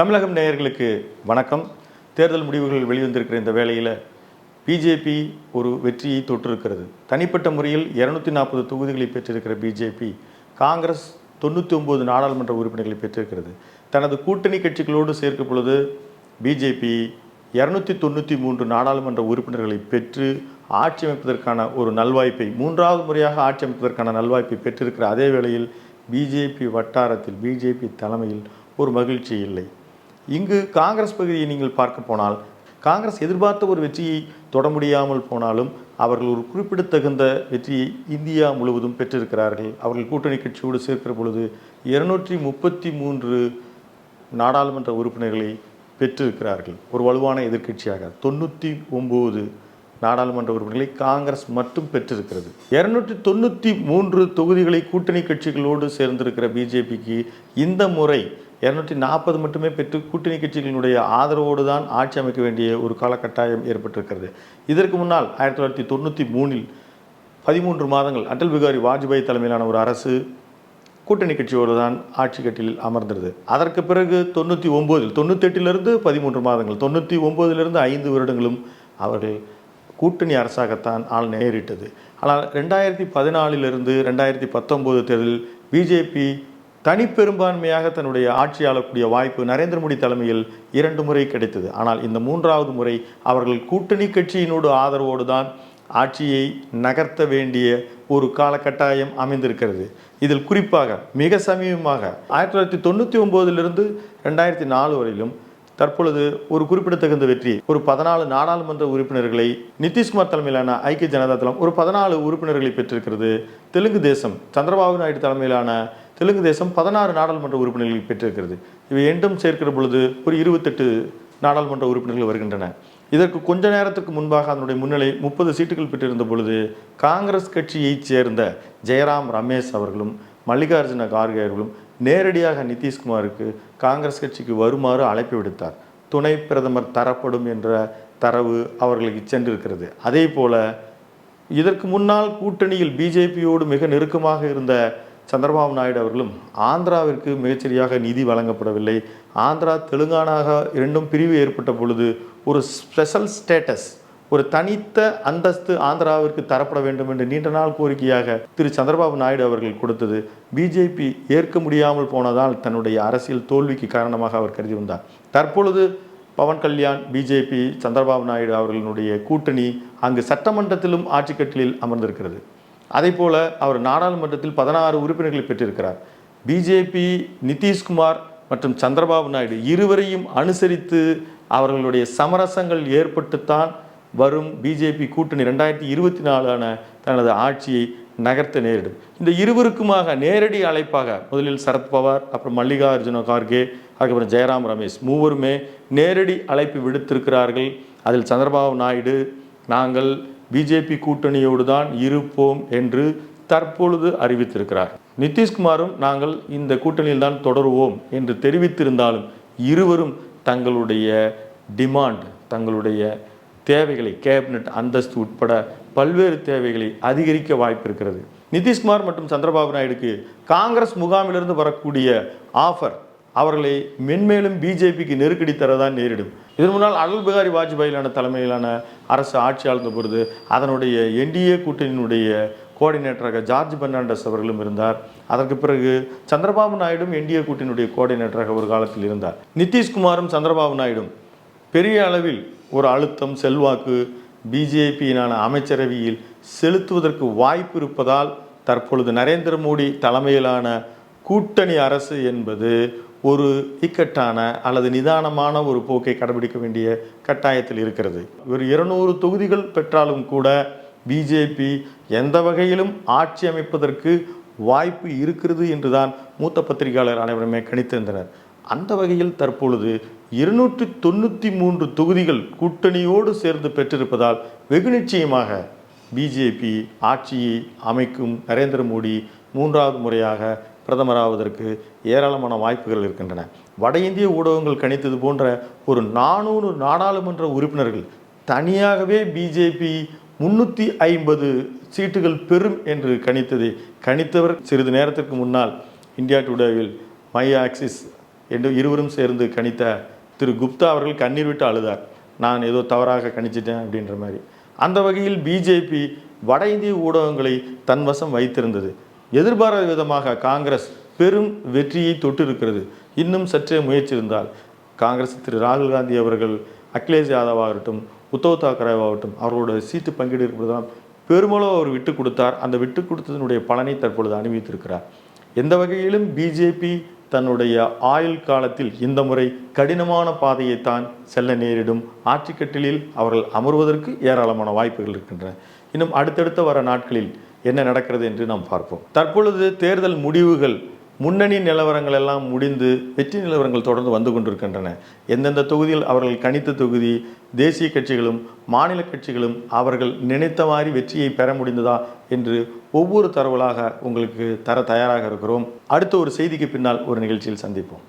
தமிழகம் நேயர்களுக்கு வணக்கம். தேர்தல் முடிவுகள் வெளிவந்திருக்கிற இந்த வேளையில் பிஜேபி ஒரு வெற்றியை தொற்றிருக்கிறது. தனிப்பட்ட முறையில் இரநூத்தி நாற்பது தொகுதிகளை பெற்றிருக்கிற பிஜேபி காங்கிரஸ் தொண்ணூற்றி ஒம்பது நாடாளுமன்ற உறுப்பினர்களை பெற்றிருக்கிறது. தனது கூட்டணி கட்சிகளோடு சேர்க்கும் பொழுது பிஜேபி இரநூத்தி தொண்ணூற்றி மூன்று நாடாளுமன்ற உறுப்பினர்களை பெற்று ஆட்சி அமைப்பதற்கான ஒரு நல்வாய்ப்பை மூன்றாவது முறையாக ஆட்சி அமைப்பதற்கான நல்வாய்ப்பை பெற்றிருக்கிற அதே வேளையில் பிஜேபி வட்டாரத்தில் பிஜேபி தலைமையில் ஒரு மகிழ்ச்சி இல்லை. இங்கு காங்கிரஸ் பகுதியை நீங்கள் பார்க்க போனால் காங்கிரஸ் எதிர்பார்த்த ஒரு வெற்றியை தொட முடியாமல் போனாலும் அவர்கள் ஒரு குறிப்பிடத்தகுந்த வெற்றியை இந்தியா முழுவதும் பெற்றிருக்கிறார்கள். அவர்கள் கூட்டணி கட்சியோடு சேர்க்கிற பொழுது இருநூற்றி முப்பத்தி மூன்று நாடாளுமன்ற உறுப்பினர்களை பெற்றிருக்கிறார்கள். ஒரு வலுவான எதிர்க்கட்சியாக தொண்ணூற்றி ஒம்பது நாடாளுமன்ற உறுப்பினர்களை காங்கிரஸ் மட்டும் பெற்றிருக்கிறது. இருநூற்றி தொண்ணூற்றி மூன்று தொகுதிகளை கூட்டணி கட்சிகளோடு சேர்ந்திருக்கிற பிஜேபிக்கு இந்த முறை இருநூற்றி நாற்பது மட்டுமே பெற்று கூட்டணி கட்சிகளினுடைய ஆதரவோடு தான் ஆட்சி அமைக்க வேண்டிய ஒரு காலகட்டாயம் ஏற்பட்டிருக்கிறது. இதற்கு முன்னால் ஆயிரத்தி தொள்ளாயிரத்தி தொண்ணூற்றி மூணில் பதிமூன்று மாதங்கள் அடல் பிகாரி வாஜ்பாய் தலைமையிலான ஒரு அரசு கூட்டணி கட்சியோடு தான் ஆட்சி கட்டில் அமர்ந்தது அதற்கு பிறகு தொண்ணூற்றி ஒம்போதில் தொண்ணூத்தெட்டிலிருந்து பதிமூன்று மாதங்கள் தொண்ணூற்றி ஒம்போதிலிருந்து ஐந்து வருடங்களும் அவர்கள் கூட்டணி அரசாகத்தான் ஆள் நேரிட்டது. ஆனால் ரெண்டாயிரத்தி பதினாலிலிருந்து ரெண்டாயிரத்தி பத்தொம்போது தேர்தலில் பிஜேபி தனிப்பெரும்பான்மையாக தன்னுடைய ஆட்சி ஆளக்கூடிய வாய்ப்பு நரேந்திர மோடி தலைமையில் இரண்டு முறை கிடைத்தது. ஆனால் இந்த மூன்றாவது முறை அவர்கள் கூட்டணி கட்சியினோடு ஆதரவோடு தான் ஆட்சியை நகர்த்த வேண்டிய ஒரு காலகட்டாயம் அமைந்திருக்கிறது. இதில் குறிப்பாக மிக சமீபமாக ஆயிரத்தி தொள்ளாயிரத்தி தொண்ணூற்றி ஒம்போதிலிருந்து ரெண்டாயிரத்தி நாலு வரையிலும் தற்பொழுது ஒரு குறிப்பிடத்தகுந்த வெற்றி. ஒரு பதினாலு நாடாளுமன்ற உறுப்பினர்களை நிதிஷ்குமார் தலைமையிலான ஐக்கிய ஜனதா தளம் ஒரு பதினாலு உறுப்பினர்களை பெற்றிருக்கிறது. தெலுங்கு தேசம் சந்திரபாபு நாயுடு தலைமையிலான தெலுங்கு தேசம் பதினாறு நாடாளுமன்ற உறுப்பினர்களை பெற்றிருக்கிறது. இவை எண்டும் சேர்க்கிற பொழுது ஒரு இருபத்தெட்டு நாடாளுமன்ற உறுப்பினர்கள் வருகின்றன. இதற்கு கொஞ்ச நேரத்துக்கு முன்பாக அதனுடைய முன்னிலை முப்பது சீட்டுகள் பெற்றிருந்த பொழுது காங்கிரஸ் கட்சியைச் சேர்ந்த ஜெயராம் ரமேஷ் அவர்களும் மல்லிகார்ஜுன கார்கே அவர்களும் நேரடியாக நிதிஷ்குமாருக்கு காங்கிரஸ் கட்சிக்கு வருமாறு அழைப்பு விடுத்தார். துணை பிரதமர் தரப்படும் என்ற தரவு அவர்களுக்கு சென்றிருக்கிறது. அதே போல இதற்கு முன்னால் கூட்டணியில் பிஜேபியோடு மிக நெருக்கமாக இருந்த சந்திரபாபு நாயுடு அவர்களும் ஆந்திராவிற்கு மிகச்சரியாக நிதி வழங்கப்படவில்லை. ஆந்திரா தெலுங்கானாக இரண்டும் பிரிவு ஏற்பட்ட பொழுது ஒரு ஸ்பெஷல் ஸ்டேட்டஸ் ஒரு தனித்த அந்தஸ்து ஆந்திராவிற்கு தரப்பட வேண்டும் என்று நீண்ட நாள் கோரிக்கையாக திரு. சந்திரபாபு நாயுடு அவர்கள் கொடுத்தது பிஜேபி ஏற்க முடியாமல் போனதால் தன்னுடைய அரசியல் தோல்விக்கு காரணமாக அவர் கருதி வந்தார். தற்பொழுது பவன் கல்யாண் பிஜேபி சந்திரபாபு நாயுடு அவர்களுடைய கூட்டணி அங்கு சட்டமன்றத்திலும் ஆட்சிக்கட்டிலில் அமர்ந்திருக்கிறது. அதே போல அவர் நாடாளுமன்றத்தில் பதினாறு உறுப்பினர்களை பெற்றிருக்கிறார். பிஜேபி நிதிஷ்குமார் மற்றும் சந்திரபாபு நாயுடு இருவரையும் அனுசரித்து அவர்களுடைய சமரசங்கள் ஏற்பட்டுத்தான் வரும் பிஜேபி கூட்டணி ரெண்டாயிரத்தி இருபத்தி நாலான தனது ஆட்சியை நகர்த்த நேரிடும். இந்த இருவருக்குமாக நேரடி அழைப்பாக முதலில் சரத்பவார் அப்புறம் மல்லிகார்ஜுன கார்கே அதுக்கப்புறம் ஜெயராம் ரமேஷ் மூவருமே நேரடி அழைப்பு விடுத்திருக்கிறார்கள். அதில் சந்திரபாபு நாயுடு நாங்கள் பிஜேபி கூட்டணியோடு தான் இருப்போம் என்று தற்பொழுது அறிவித்திருக்கிறார். நிதிஷ்குமாரும் நாங்கள் இந்த கூட்டணியில் தான் தொடருவோம் என்று தெரிவித்திருந்தாலும் இருவரும் தங்களுடைய டிமாண்ட் தங்களுடைய தேவைகளை கேபினட் அந்தஸ்து உட்பட பல்வேறு தேவைகளை அதிகரிக்க வாய்ப்பு இருக்கிறது நிதிஷ்குமார் மற்றும் சந்திரபாபு நாயுடுக்கு காங்கிரஸ் முகாமிலிருந்து வரக்கூடிய ஆஃபர் அவர்களை மென்மேலும் பிஜேபிக்கு நெருக்கடி தரதான் நேரிடும். இதன் முன்னால் அடல் பிகாரி வாஜ்பாயிலான தலைமையிலான அரசு ஆட்சி ஆழ்ந்த பொழுது அதனுடைய என்டிஏ கூட்டணியினுடைய கோஆர்டினேட்டராக ஜார்ஜ் பெர்னாண்டஸ் அவர்களும் இருந்தார். அதற்கு பிறகு சந்திரபாபு நாயுடும் என்டிஏ கூட்டணியுடைய கோஆர்டினேட்டராக ஒரு காலத்தில் இருந்தார். நிதிஷ்குமாரும் சந்திரபாபு நாயுடும் பெரிய அளவில் ஒரு அழுத்தம் செல்வாக்கு பிஜேபியினான அமைச்சரவையில் செலுத்துவதற்கு வாய்ப்பு இருப்பதால் தற்பொழுது நரேந்திர மோடி தலைமையிலான கூட்டணி அரசு என்பது ஒரு இக்கட்டான அல்லது நிதானமான ஒரு போக்கை கடைபிடிக்க வேண்டிய கட்டாயத்தில் இருக்கிறது. ஒரு இருநூறு தொகுதிகள் பெற்றாலும் கூட பிஜேபி எந்த வகையிலும் ஆட்சி அமைப்பதற்கு வாய்ப்பு இருக்கிறது என்றுதான் மூத்த பத்திரிகையாளர் அனைவருமே கணித்திருந்தனர். அந்த வகையில் தற்பொழுது இருநூற்றி தொண்ணூற்றி மூன்று தொகுதிகள் கூட்டணியோடு சேர்ந்து பெற்றிருப்பதால் வெகு நிச்சயமாக பிஜேபி ஆட்சியை அமைக்கும் நரேந்திர மோடி மூன்றாவது முறையாக பிரதமராவதற்கு ஏராளமான வாய்ப்புகள் இருக்கின்றன. வட இந்திய ஊடகங்கள் கணித்தது போன்ற ஒரு நானூறு நாடாளுமன்ற உறுப்பினர்கள் தனியாகவே பிஜேபி முன்னூற்றி ஐம்பது சீட்டுகள் பெறும் என்று கணித்தது கணித்தவர் சிறிது நேரத்திற்கு முன்னால் இந்தியா டுடேவில் மை ஆக்சிஸ் என்று இருவரும் சேர்ந்து கணித்த திரு குப்தா அவர்கள் கண்ணீர் விட்டு அழுதார். நான் ஏதோ தவறாக கணிச்சிட்டேன் அப்படின்ற மாதிரி. அந்த வகையில் பிஜேபி வட இந்திய ஊடகங்களை தன் வசம் வைத்திருந்தது. எதிர்பாராத விதமாக காங்கிரஸ் பெரும் வெற்றியை தொட்டிருக்கிறது. இன்னும் சற்றே முயற்சி இருந்தால் காங்கிரஸ் திரு ராகுல் காந்தி அவர்கள் அகிலேஷ் யாதவ் ஆகட்டும் உத்தவ் தாக்கரே ஆகட்டும் அவர்களோட சீட்டு பங்கீடு இருப்பதுதான் பெருமளவு அவர் விட்டு கொடுத்தார். அந்த விட்டு கொடுத்ததனுடைய பலனை தற்பொழுது அனுபவித்திருக்கிறார். எந்த வகையிலும் பிஜேபி தன்னுடைய ஆயுள் காலத்தில் இந்த முறை கடினமான பாதையைத்தான் செல்ல நேரிடும். ஆட்சிக்கட்டிலில் அவர்கள் அமர்வதற்கு ஏராளமான வாய்ப்புகள் இருக்கின்றன. இன்னும் அடுத்தடுத்த வர நாட்களில் என்ன நடக்கிறது என்று நாம் பார்ப்போம். தற்பொழுது தேர்தல் முடிவுகள் முன்னணி நிலவரங்கள் எல்லாம் முடிந்து வெற்றி நிலவரங்கள் தொடர்ந்து வந்து கொண்டிருக்கின்றன. எந்தெந்த தொகுதியில் அவர்கள் கணித்த தொகுதி தேசிய கட்சிகளும் மாநில கட்சிகளும் அவர்கள் நினைத்த மாதிரி வெற்றியை பெற முடிந்ததா என்று ஒவ்வொரு தரவுகளாக உங்களுக்கு தர தயாராக இருக்கிறோம். அடுத்த ஒரு செய்திக்கு பின்னால் ஒரு நிகழ்ச்சியில் சந்திப்போம்.